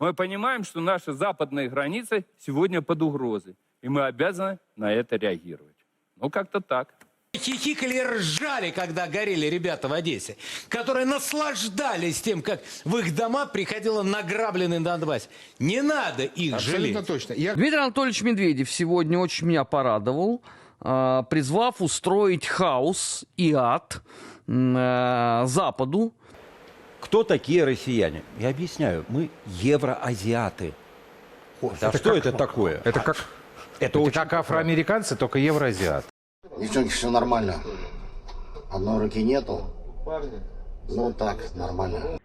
Мы понимаем, что наши западные границы сегодня под угрозой, и мы обязаны на это реагировать. Ну, как-то так. Хихикали и ржали, когда горели ребята в Одессе, которые наслаждались тем, как в их дома приходило награбленный Донбасс. Не надо их Абсолютно жалеть. точно. Я Дмитрий Анатольевич Медведев сегодня очень меня порадовал, а, призвав устроить хаос и ад э, Западу. Кто такие россияне? Я объясняю. Мы евроазиаты. Да что это такое? Это как, это очень как афроамериканцы, только евроазиат. Девчонки, все нормально. Одной руки нету. Ну так, нормально.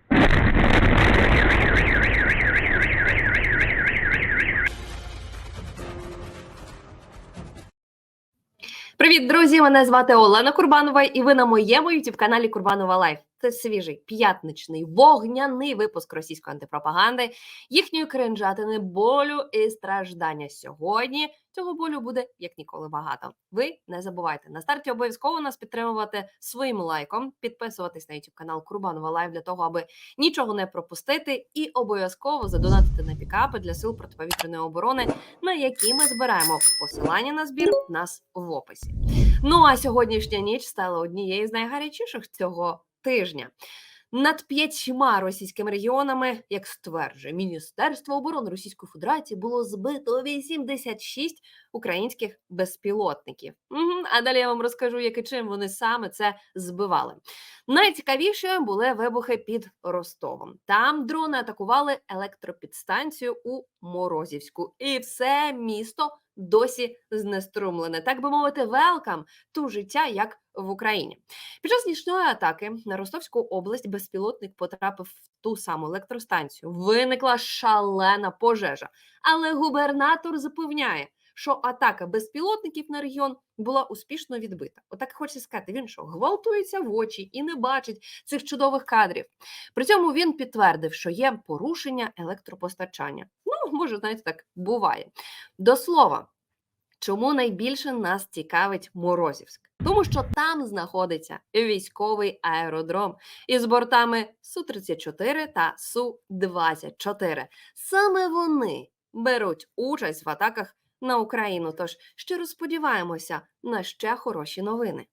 Привіт, друзі! Мене звати Олена Курбанова, і ви на моєму youtube каналі Курбанова Лайф. Свіжий п'ятничний вогняний випуск російської антипропаганди, їхньої кринжатини, болю і страждання. Сьогодні цього болю буде як ніколи багато. Ви не забувайте на старті обов'язково нас підтримувати своїм лайком, підписуватись на youtube канал Курбанова Лайф для того, аби нічого не пропустити, і обов'язково задонатити на пікапи для сил протиповітряної оборони, на які ми збираємо посилання на збір нас в описі. Ну а сьогоднішня ніч стала однією з найгарячіших цього тижня. Над п'ятьма російськими регіонами, як стверджує Міністерство оборони Російської Федерації, було збито 86 українських безпілотників. А далі я вам розкажу, як і чим вони саме це збивали. Найцікавіше були вибухи під Ростовом. Там дрони атакували електропідстанцію у Морозівську, і все місто досі знеструмлене. Так би мовити, велкам ту життя, як в Україні. Під час нічної атаки на Ростовську область безпілотник потрапив в ту саму електростанцію. Виникла шалена пожежа, але губернатор запевняє. Що атака безпілотників на регіон була успішно відбита. Отак хочеться сказати, він що гвалтується в очі і не бачить цих чудових кадрів. При цьому він підтвердив, що є порушення електропостачання. Ну, може, знаєте, так буває. До слова, чому найбільше нас цікавить Морозівськ? Тому що там знаходиться військовий аеродром із бортами Су-34 та Су-24. Саме вони беруть участь в атаках на Україну. Тож щиро сподіваємося на ще хороші новини.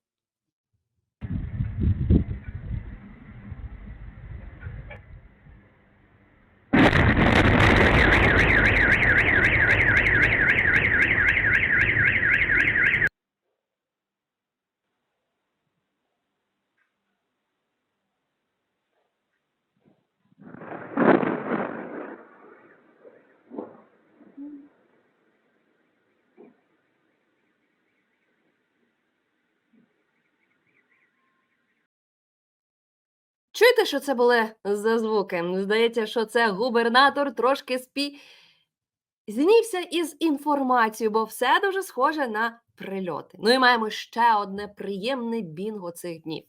Чуєте, що це були за звуки? Здається, що це губернатор трошки спі... Знівся із інформацією, бо все дуже схоже на прильоти. Ну і маємо ще одне приємне бінго цих днів.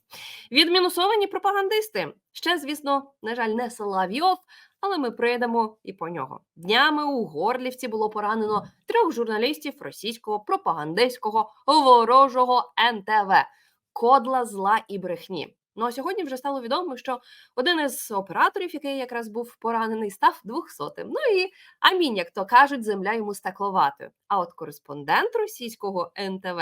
Відмінусовані пропагандисти. Ще, звісно, на жаль, не Соловйов, але ми прийдемо і по нього. Днями у Горлівці було поранено трьох журналістів російського пропагандистського ворожого НТВ. Кодла зла і брехні. Ну а сьогодні вже стало відомо, що один із операторів, який якраз був поранений, став двохсотим. Ну і амінь, як то кажуть, земля йому стекловатою. А от кореспондент російського НТВ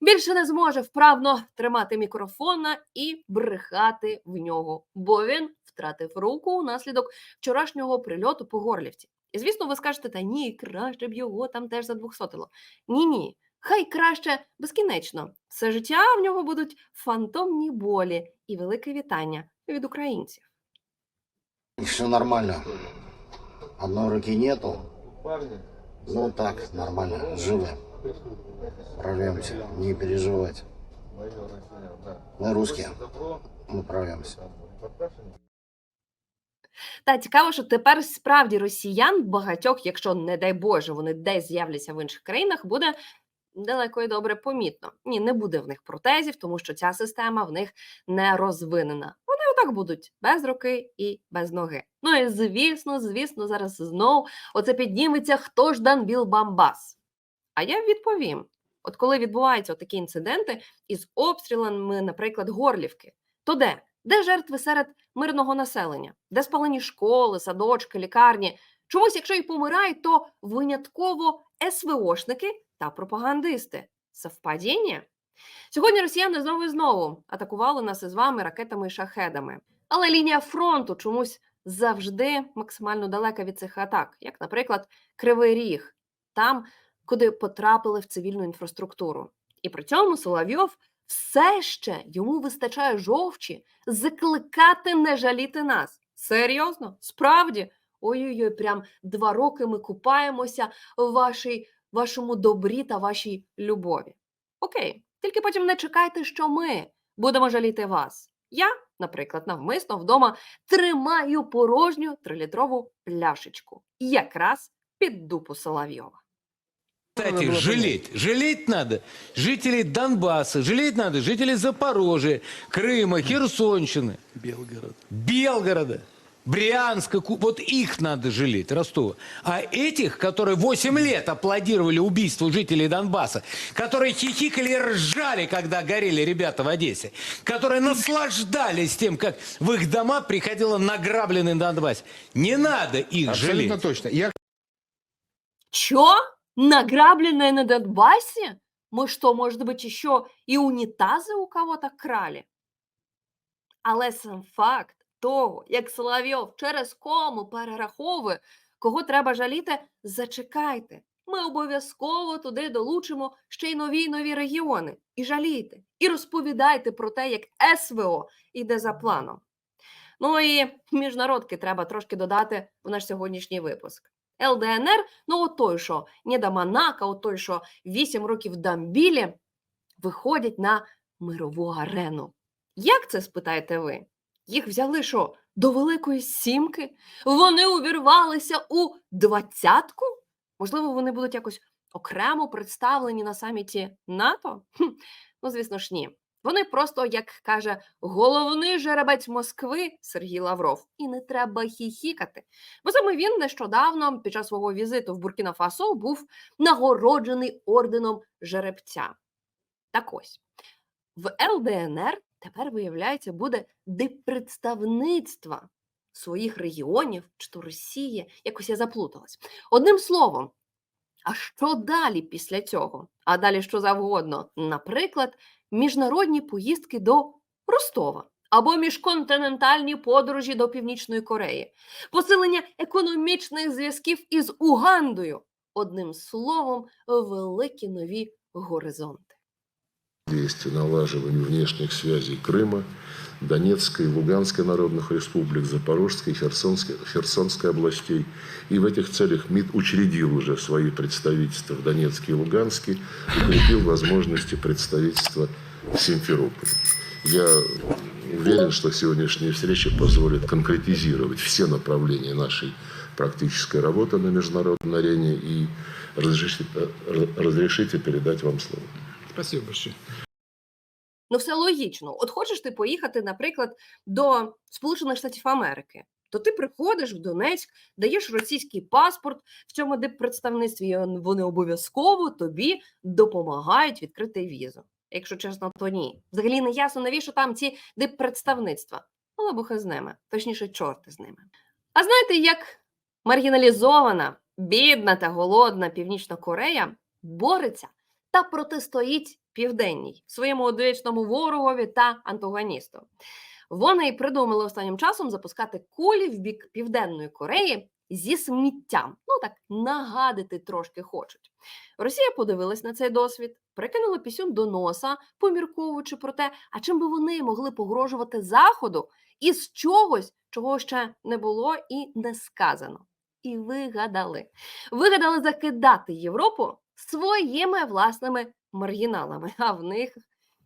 більше не зможе вправно тримати мікрофона і брехати в нього, бо він втратив руку унаслідок вчорашнього прильоту по Горлівці. І звісно, ви скажете, та ні, краще б його там теж задвохсотило. Ні, ні. Хай краще безкінечно. Все життя в нього будуть фантомні болі і велике вітання від українців. Все нормально. Одной руки нету. Ну так, нормально. Живы. Прорвемся. Не переживать. Мы русские. Мы прорвемся. Та цікаво, що тепер справді росіян багатьох, якщо не дай Боже, вони десь з'являться в інших країнах, буде далеко і добре помітно. Ні, не буде в них протезів, тому що ця система в них не розвинена. Вони отак будуть без руки і без ноги. Ну і звісно, звісно, зараз знов оце підніметься хто ж Данбіл Бамбас. А я відповім: от коли відбуваються такі інциденти із обстрілами, наприклад, Горлівки, то де? Де жертви серед мирного населення? Де спалені школи, садочки, лікарні? Чомусь, якщо і помирають, то винятково СВОшники та пропагандисти. Совпадіння? Сьогодні росіяни знову і знову атакували нас із вами ракетами і шахедами. Але лінія фронту чомусь завжди максимально далека від цих атак, як, наприклад, Кривий Ріг, там, куди потрапили в цивільну інфраструктуру. І при цьому Соловйов все ще йому вистачає жовчі закликати не жаліти нас. Серйозно? Справді? Ой-ой-ой, прям два роки ми купаємося в вашій, вашому добрі та вашій любові. Окей, тільки потім не чекайте, що ми будемо жаліти вас. Я, наприклад, навмисно вдома тримаю порожню трилітрову пляшечку, якраз під дупу Соловйова. Кстати, жалеть. Жалеть надо жителей Донбасса, жалеть надо жителей Запорожья, Крыма, Херсонщины. Белгорода. Белгорода. Брянска, вот их надо жалеть, Ростова. А этих, которые 8 лет аплодировали убийству жителей Донбасса, которые хихикали и ржали, когда горели ребята в Одессе, которые наслаждались тем, как в их дома приходило награбленный Донбасс. Не надо их Абсолютно жалеть. точно. Я Чё? Награбленное на Донбассе? Мы что, может быть, еще и унитазы у кого-то крали? Але сам факт того, як Соловйов через кому перераховує, кого треба жаліти, зачекайте. Ми обов'язково туди долучимо ще й нові й нові регіони. І жалійте, і розповідайте про те, як СВО іде за планом. Ну і міжнародки треба трошки додати в наш сьогоднішній випуск. ЛДНР, ну от той, що Ніда Манака, от той, що 8 років Дамбілі, виходять на мирову арену. Як це спитаєте ви? Їх взяли що, до Великої Сімки? Вони увірвалися у двадцятку? Можливо, вони будуть якось окремо представлені на саміті НАТО? Хм, ну, звісно ж, ні. Вони просто, як каже головний жеребець Москви Сергій Лавров, і не треба хіхікати. Бо саме він нещодавно під час свого візиту в Буркіна Фасо був нагороджений орденом жеребця. Так ось в ЛДНР тепер, виявляється, буде диппредставництва своїх регіонів чи то Росії. Якось я заплуталась. Одним словом, а що далі після цього? А далі що завгодно. Наприклад, міжнародні поїздки до Ростова або міжконтинентальні подорожі до Північної Кореї, посилення економічних зв'язків із Угандою. Одним словом, великі нові горизонти. Действий налаживанию внешних связей Крыма, Донецкой, Луганской народных республик, Запорожской, Херсонской, Херсонской областей. И в этих целях МИД учредил уже свои представительства в Донецке и Луганске, укрепил возможности представительства в Симферополе. Я уверен, что сегодняшняя встреча позволит конкретизировать все направления нашей практической работы на международной арене и разрешите, разрешите передать вам слово. Спасибо большое. Ну, все логічно. От хочеш ти поїхати, наприклад, до Сполучених Штатів Америки, то ти приходиш в Донецьк, даєш російський паспорт в цьому диппредставництві, і вони обов'язково тобі допомагають відкрити візу. Якщо чесно, то ні. Взагалі не ясно, навіщо там ці диппредставництва. Але бухи з ними, точніше, чорти з ними. А знаєте, як маргіналізована, бідна та голодна Північна Корея бореться та протистоїть південній своєму одвічному ворогові та антагоністу. Вони придумали останнім часом запускати кулі в бік Південної Кореї зі сміттям. Ну так нагадити трошки хочуть. Росія подивилась на цей досвід, прикинула пісюн до носа, помірковуючи про те, а чим би вони могли погрожувати заходу із чогось, чого ще не було і не сказано. І вигадали. Вигадали закидати Європу своїми власними маргіналами, а в них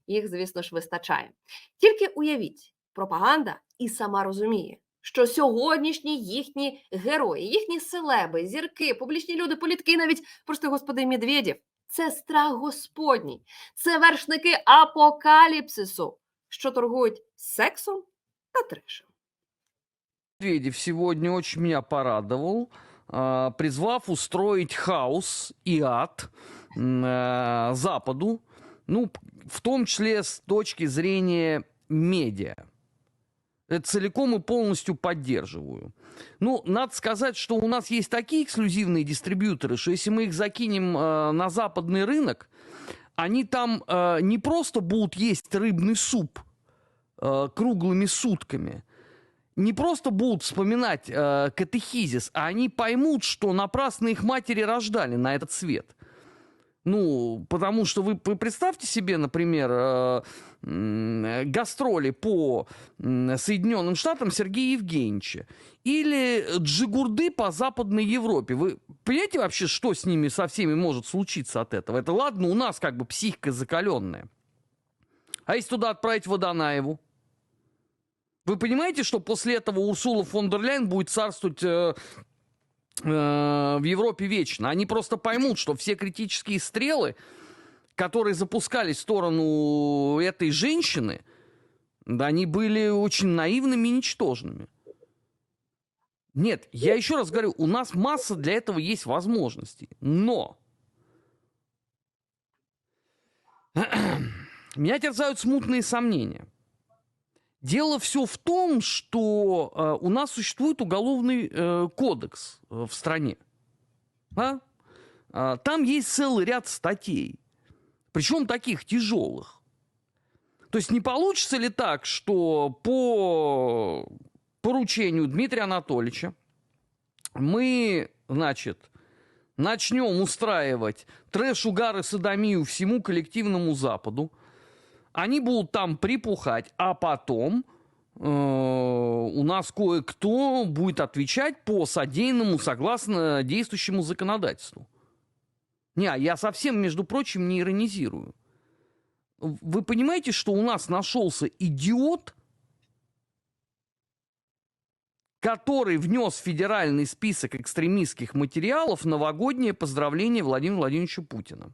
їх, звісно ж, вистачає. Тільки уявіть, пропаганда і сама розуміє, що сьогоднішні їхні герої, їхні селеби, зірки, публічні люди, політики, і навіть просто господи Медведєв це страх Господній, це вершники апокаліпсису, що торгують сексом та трешем. Медведев сегодня очень меня порадовал, призвав устроить хаос и ад а, Западу, ну, в том числе с точки зрения медиа. Это целиком и полностью поддерживаю. Ну, надо сказать, что у нас есть такие эксклюзивные дистрибьюторы, что если мы их закинем э, на западный рынок, они там э, не просто будут есть рыбный суп э, круглыми сутками, не просто будут вспоминать э, катехизис, а они поймут, что напрасно их матери рождали на этот свет. Ну, потому что вы, вы представьте себе, например, э, э, гастроли по м, Соединенным Штатам Сергея Евгеньевича или джигурды по Западной Европе. Вы понимаете вообще, что с ними со всеми может случиться от этого? Это ладно, у нас как бы психика закаленная. А если туда отправить Водонаеву? Вы понимаете, что после этого Урсула фон дер Ляйен будет царствовать э, э, в Европе вечно? Они просто поймут, что все критические стрелы, которые запускались в сторону этой женщины, да, они были очень наивными и ничтожными. Нет, я еще раз говорю, у нас масса для этого есть возможностей. Но меня терзают смутные сомнения. Дело все в том, что э, у нас существует уголовный э, кодекс э, в стране. А? А, там есть целый ряд статей, причем таких тяжелых. То есть не получится ли так, что по поручению Дмитрия Анатольевича мы, значит, начнем устраивать трэш, угар и садомию всему коллективному Западу, они будут там припухать, а потом э, у нас кое-кто будет отвечать по содеянному согласно действующему законодательству. Не, а я совсем, между прочим, не иронизирую. Вы понимаете, что у нас нашелся идиот, который внес в федеральный список экстремистских материалов новогоднее поздравление Владимира Владимировича Путина.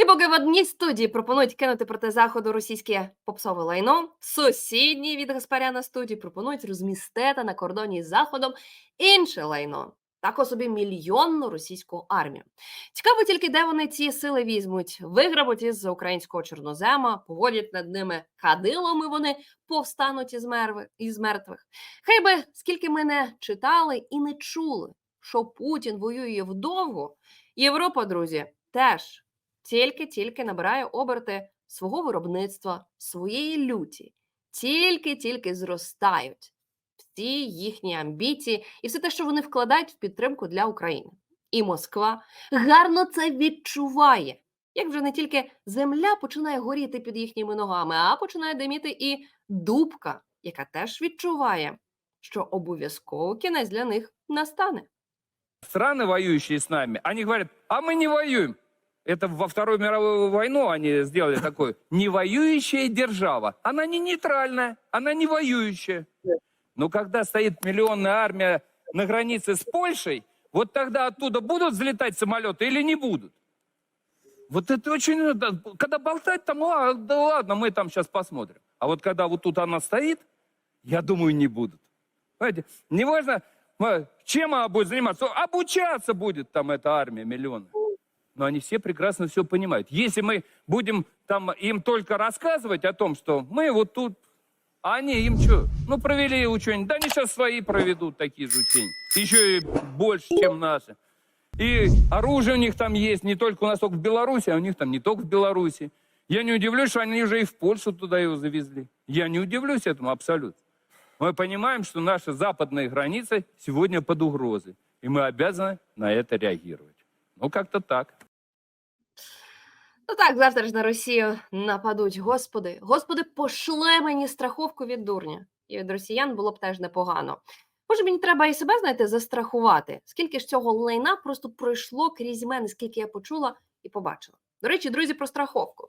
І поки в одній студії пропонують кинути проти заходу російське попсове лайно, в сусідній від Гаспаряна студії пропонують розмістити на кордоні з заходом інше лайно. Тако собі мільйонну російську армію. Цікаво тільки, де вони ці сили візьмуть, виграбуть із українського чорнозема, поводять над ними кадилом, і вони повстануть із, мерви, із мертвих. Хай би скільки ми не читали і не чули, що Путін воює вдовго, Європа, друзі, теж тільки-тільки набирає оберти свого виробництва, своєї люті, тільки-тільки зростають всі їхні амбіції і все те, що вони вкладають в підтримку для України. І Москва гарно це відчуває. Як вже не тільки земля починає горіти під їхніми ногами, а починає диміти і дубка, яка теж відчуває, що обов'язково кінець для них настане. Страны, воюющие с нами, они говорят, а мы не воюем. Это во Вторую мировую войну они сделали такое. Не воюющая держава. Она не нейтральная, она не воюющая. Но когда стоит миллионная армия на границе с Польшей, вот тогда оттуда будут взлетать самолеты или не будут? Вот это очень... надо- Когда болтать там, «А, да ладно, мы там сейчас посмотрим. А вот когда вот тут она стоит, я думаю, не будут. Понимаете, неважно, а, чем она будет заниматься, обучаться будет там эта армия миллионы. Но они все прекрасно все понимают. Если мы будем там им только рассказывать о том, что мы вот тут, а они им что? Ну, провели учения. Да они сейчас свои проведут такие же учения. Еще и больше, чем наши. И оружие у них там есть, не только у нас, только в Беларуси, а у них там не только в Беларуси. Я не удивлюсь, что они уже и в Польшу туда его завезли. Я не удивлюсь этому абсолютно. Мы понимаем, что наши западные границы сегодня под угрозой. И мы обязаны на это реагировать. Ну, как-то так. Ну так, завтра ж на Росію нападуть. Господи, господи, пошли мені страховку від дурня. І від росіян було б теж непогано. Може, мені треба і себе, знаєте, застрахувати. Скільки ж цього лайна просто пройшло крізь мене, скільки я почула і побачила. До речі, друзі, про страховку.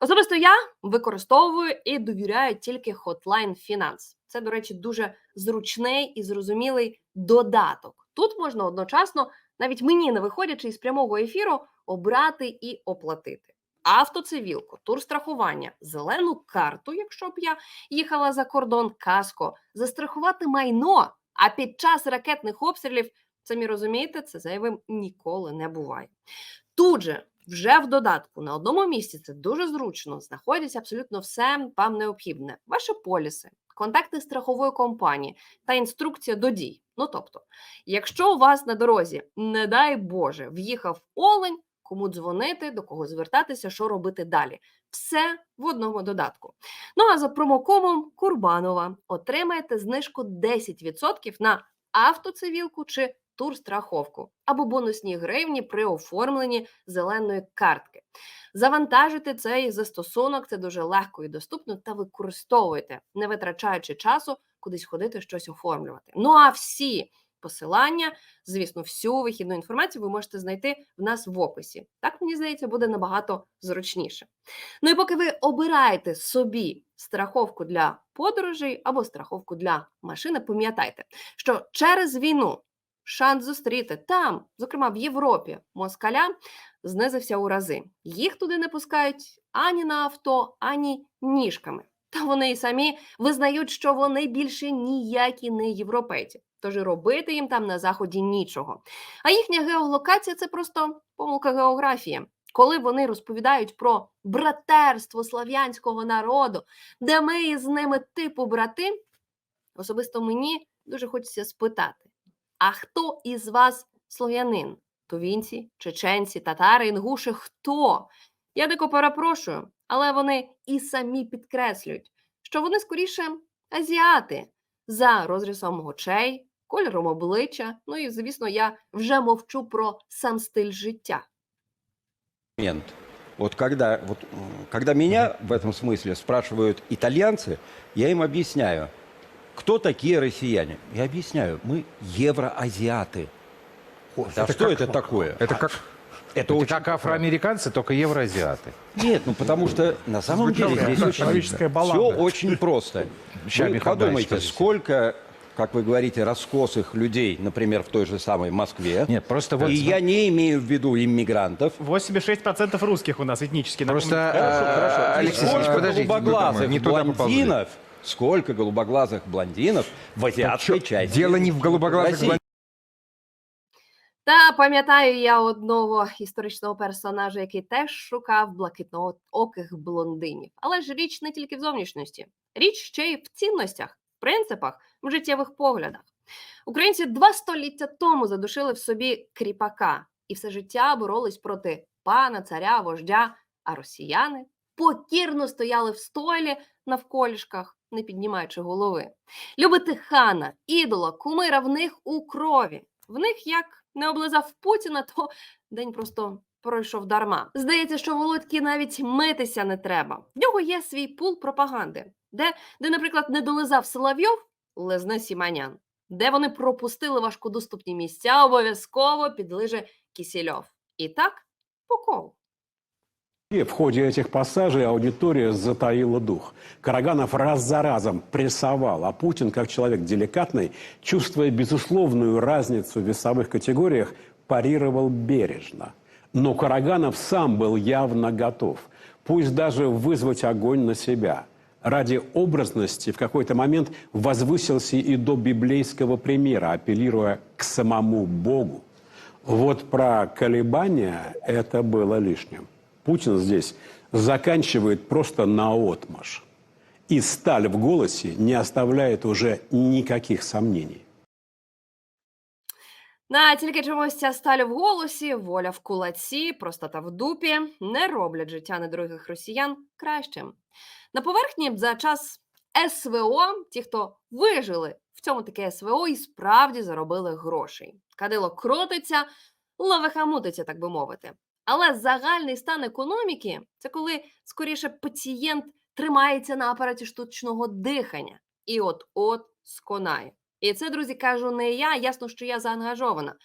Особисто я використовую і довіряю тільки Hotline Finance. Це, до речі, дуже зручний і зрозумілий додаток. Тут можна одночасно, навіть мені не виходячи із прямого ефіру, обрати і оплатити автоцивілку, турстрахування, зелену карту, якщо б я їхала за кордон, каско, застрахувати майно. А під час ракетних обстрілів, самі розумієте, це зайвим ніколи не буває. Тут же, вже в додатку, на одному місці це дуже зручно, знаходиться абсолютно все вам необхідне: ваші поліси, контакти страхової компанії та інструкція до дій. Ну тобто, якщо у вас на дорозі, не дай Боже, в'їхав олень, кому дзвонити, до кого звертатися, що робити далі. Все в одному додатку. Ну а за промокомом Курбанова отримаєте знижку 10% на автоцивілку чи турстраховку або бонусні гривні при оформленні зеленої картки. Завантажуйте цей застосунок, це дуже легко і доступно, та використовуйте, не витрачаючи часу кудись ходити щось оформлювати. Ну а всі посилання, звісно, всю вихідну інформацію ви можете знайти в нас в описі. Так мені здається, буде набагато зручніше. Ну і поки ви обираєте собі страховку для подорожей або страховку для машини, пам'ятайте, що через війну шанс зустріти там, зокрема в Європі, москаля знизився у рази. Їх туди не пускають ані на авто, ані ніжками. Та вони і самі визнають, що вони більше ніякі не європейці. Тож і робити їм там на заході нічого. А їхня геолокація це просто помилка географії. Коли вони розповідають про братерство слав'янського народу, де ми із ними типу брати, особисто мені дуже хочеться спитати: а хто із вас слов'янин? Тувінці, чеченці, татари, інгуші, хто? Я дико перепрошую, але вони і самі підкреслюють, що вони скоріше азіати за розрисом очей, кольором обличчя. Ну і звісно, я вже мовчу про сам стиль життя. момент. Вот когда, вот, м, когда меня в этом смысле спрашивают итальянцы, я им объясняю, кто такие россияне. Я объясняю, мы евроазиаты. Да что это такое? Это как, Это это очень как афроамериканцы, только евроазиаты. Нет, ну потому что на самом деле здесь Человеческая очень, баланда. все очень просто. Ща, Вы Михаил подумайте, Борисович, сколько, как вы говорите, раскосых людей, например, в той же самой Москве. Нет, просто вот... И я не имею в виду иммигрантов. 86% русских у нас этнически. Просто, напомню. э, Хорошо. И Алексей, сколько подождите, голубоглазых не туда поползли. блондинов, сколько голубоглазых блондинов в азиатской части Дело не в голубоглазых России. блондинах. Та пам'ятаю я одного історичного персонажа, який теж шукав блакитнооких блондинів. Але ж річ не тільки в зовнішності, річ ще й в цінностях, принципах, в життєвих поглядах. Українці два століття тому задушили в собі кріпака і все життя боролись проти пана, царя, вождя, а росіяни покірно стояли в стойлі навколішках, не піднімаючи голови. Любити хана, ідола, кумира в них у крові. В них як не облизав Путіна, то день просто пройшов дарма. Здається, що Володьки навіть митися не треба. В нього є свій пул пропаганди, де, де наприклад, не долизав Соловйов, лезне Сіманян. Де вони пропустили важкодоступні місця, обов'язково підлиже Кісільов. І так по колу. И в ходе этих пассажей аудитория затаила дух. Караганов раз за разом прессовал, а Путин, как человек деликатный, чувствуя безусловную разницу в весовых категориях, парировал бережно. Но Караганов сам был явно готов, пусть даже вызвать огонь на себя. Ради образности в какой-то момент возвысился и до библейского примера, апеллируя к самому Богу. Вот про колебания это было лишним. Путин здесь заканчивает просто наотмашь. И сталь в голосе не оставляет уже никаких сомнений. На тільки чомусь ця сталь в голосі, воля в кулаці, простота в дупі не роблять життя недорогих росіян кращим. На поверхні за час СВО, ті, хто вижили в цьому таке СВО, і справді заробили грошей. Кадило крутиться, лавиха мутиться, так би мовити. Але загальний стан економіки це коли скоріше пацієнт тримається на апараті штучного дихання і от-от сконає. І це, друзі, кажу не я, ясно, що я заангажована.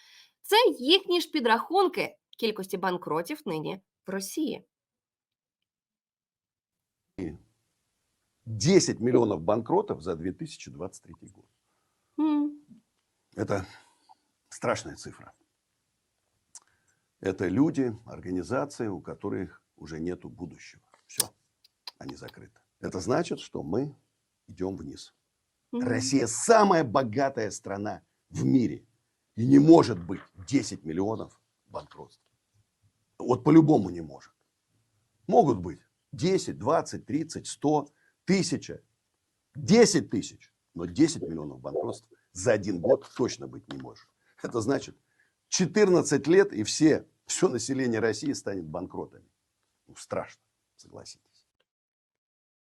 Це їхні ж підрахунки кількості банкротів нині в Росії. 10 миллионов банкротов за 2023 год. М. Это страшная цифра. Это люди, организации, у которых уже нет будущего. Все, они закрыты. Это значит, что мы идем вниз. Мгм. Россия самая богатая страна в мире. И не может быть 10 миллионов банкротств. Вот по-любому не может. Могут быть 10, 20, 30, 100, 1000. 10 тысяч, но 10 миллионов банкротств за один год точно быть не может. Это значит 14 лет и все, все население России станет банкротами. Ну, страшно, согласитесь.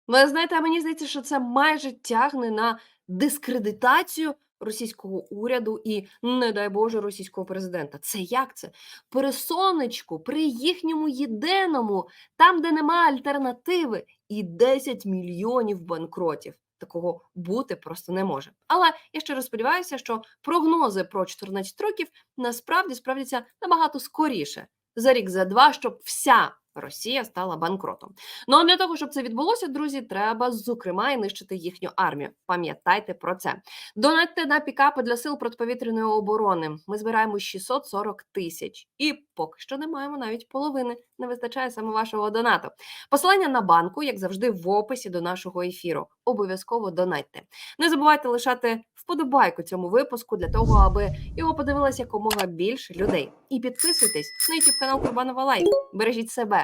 Ви знаєте, а мені здається, що це майже тягне на дискредитацію російського уряду і, не дай Боже, російського президента. Це як це? При сонечку, при їхньому єдиному, там, де немає альтернативи, і 10 мільйонів банкротів. Такого бути просто не може. Але я щиро сподіваюся, що прогнози про 14 років насправді справдяться набагато скоріше за рік, за два, щоб вся Росія стала банкротом. Ну а для того, щоб це відбулося, друзі, треба зокрема і нищити їхню армію. Пам'ятайте про це. Донатьте на пікапи для сил протиповітряної оборони. Ми збираємо 640 тисяч, і поки що не маємо навіть половини. Не вистачає саме вашого донату. Посилання на банку, як завжди, в описі до нашого ефіру. Обов'язково донатьте. Не забувайте лишати вподобайку цьому випуску для того, аби його подивилося якомога більше людей. І підписуйтесь на YouTube канал Курбанова Лайф. Бережіть себе,